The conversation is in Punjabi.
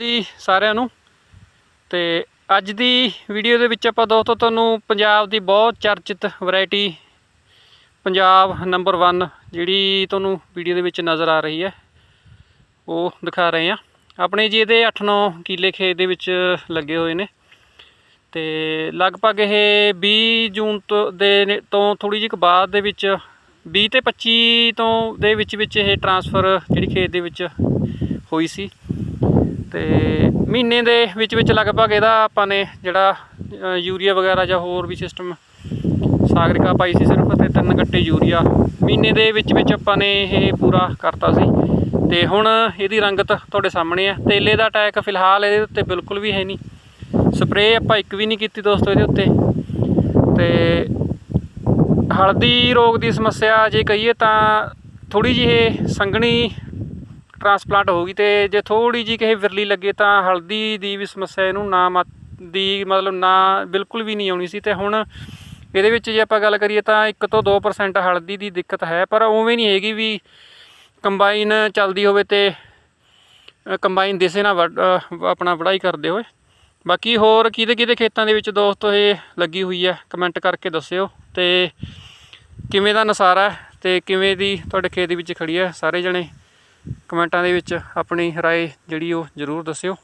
ਜੀ ਸਾਰਿਆਂ ਨੂੰ। ਤੇ ਅੱਜ ਦੀ ਵੀਡੀਓ ਦੇ ਵਿੱਚ ਆਪਾਂ ਦੋਸਤੋ ਤੁਹਾਨੂੰ ਪੰਜਾਬ ਦੀ ਬਹੁਤ ਚਰਚਿਤ ਵੈਰਾਈਟੀ ਪੰਜਾਬ ਨੰਬਰ 1 ਜਿਹੜੀ ਤੁਹਾਨੂੰ ਵੀਡੀਓ ਦੇ ਵਿੱਚ ਨਜ਼ਰ ਆ ਰਹੀ ਹੈ, ਉਹ ਦਿਖਾ ਰਹੇ ਆ ਆਪਣੇ ਜੀ ਇਹਦੇ 8-9 ਕਿੱਲੇ ਖੇਤ ਦੇ ਵਿੱਚ ਲੱਗੇ ਹੋਏ ਨੇ। ਤੇ ਲਗਭਗ ਇਹ 20 ਜੂਨ ਤੋਂ ਦੇ ਨੇ- ਤੋਂ ਥੋੜੀ ਜਿਹੀ ਬਾਅਦ ਦੇ ਵਿੱਚ 20 ਤੇ 25 ਤੋਂ ਦੇ ਵਿੱਚ ਵਿੱਚ ਇਹ ਟਰਾਂਸਫਰ ਜਿਹੜੀ ਖੇਤ ਦੇ ਵਿੱਚ ਹੋਈ ਸੀ। ਤੇ ਮਹੀਨੇ ਦੇ ਵਿੱਚ ਵਿੱਚ ਲਗਭਗ ਇਹਦਾ ਆਪਾਂ ਨੇ ਜਿਹੜਾ ਯੂਰੀਆ ਵਗੈਰਾ ਜਾਂ ਹੋਰ ਵੀ ਸਿਸਟਮ ਸਾਗਰਿਕਾ ਪਾਈ ਸੀ ਸਿਰਫ ਤੇ ਤਿੰਨ ਗੱਟੇ ਯੂਰੀਆ। ਮਹੀਨੇ ਦੇ ਵਿੱਚ ਵਿੱਚ ਆਪਾਂ ਨੇ ਇਹ ਪੂਰਾ ਕਰਤਾ ਸੀ। ਤੇ ਹੁਣ ਇਹਦੀ ਰੰਗਤ ਤੁਹਾਡੇ ਸਾਹਮਣੇ ਆ। ਤੇਲੇ ਦਾ ਅਟੈਕ ਫਿਲਹਾਲ ਇਹਦੇ ਉੱਤੇ ਬਿਲਕੁਲ ਵੀ ਹੈ ਨਹੀਂ। ਸਪਰੇਅ ਆਪਾਂ ਇੱਕ ਵੀ ਨਹੀਂ ਕੀਤੀ ਦੋਸਤੋ ਇਹਦੇ ਉੱਤੇ। ਤੇ ਹਲਦੀ ਰੋਗ ਦੀ ਸਮੱਸਿਆ ਜੇ ਕਹੀਏ ਤਾਂ ਥੋੜੀ ਜਿਹੀ ਇਹ ਸੰਘਣੀ ਟਰਾਂਸਪਲਾਂਟ ਹੋ ਗਈ ਤੇ ਜੇ ਥੋੜੀ ਜਿਹੀ ਕਿਸੇ ਵਿਰਲੀ ਲੱਗੇ ਤਾਂ ਹਲਦੀ ਦੀ ਵੀ ਸਮੱਸਿਆ ਇਹਨੂੰ ਨਾ ਦੀ ਮਤਲਬ ਨਾ ਬਿਲਕੁਲ ਵੀ ਨਹੀਂ ਆਉਣੀ ਸੀ ਤੇ ਹੁਣ ਇਹਦੇ ਵਿੱਚ ਜੇ ਆਪਾਂ ਗੱਲ ਕਰੀਏ ਤਾਂ 1 ਤੋਂ 2% ਹਲਦੀ ਦੀ ਦਿੱਕਤ ਹੈ, ਪਰ ਉਵੇਂ ਨਹੀਂ ਹੈਗੀ ਵੀ ਕੰਬਾਈਨ ਚੱਲਦੀ ਹੋਵੇ ਤੇ ਕੰਬਾਈਨ ਦੇਸੇ ਨਾਲ ਵੱਢ- ਆਪਣਾ ਵਢਾਈ ਕਰਦੇ ਹੋਏ। ਬਾਕੀ ਹੋਰ ਕਿਹਦੇ ਕਿਹਦੇ ਖੇਤਾਂ ਦੇ ਵਿੱਚ ਦੋਸਤੋ ਇਹ ਲੱਗੀ ਹੋਈ ਹੈ, ਕਮੈਂਟ ਕਰਕੇ ਦੱਸਿਓ ਤੇ ਕਿਵੇਂ ਦਾ ਨਸਾਰਾ ਹੈ ਤੇ ਕਿਵੇਂ ਦੀ ਤੁਹਾਡੇ ਖੇਤ ਵਿੱਚ ਖੜੀ ਹੈ ਸਾਰੇ ਜਣੇ? ਕਮੈਂਟਾਂ ਦੇ ਵਿੱਚ ਆਪਣੀ ਰਾਏ ਜਿਹੜੀ ਉਹ ਜ਼ਰੂਰ ਦੱਸਿਓ।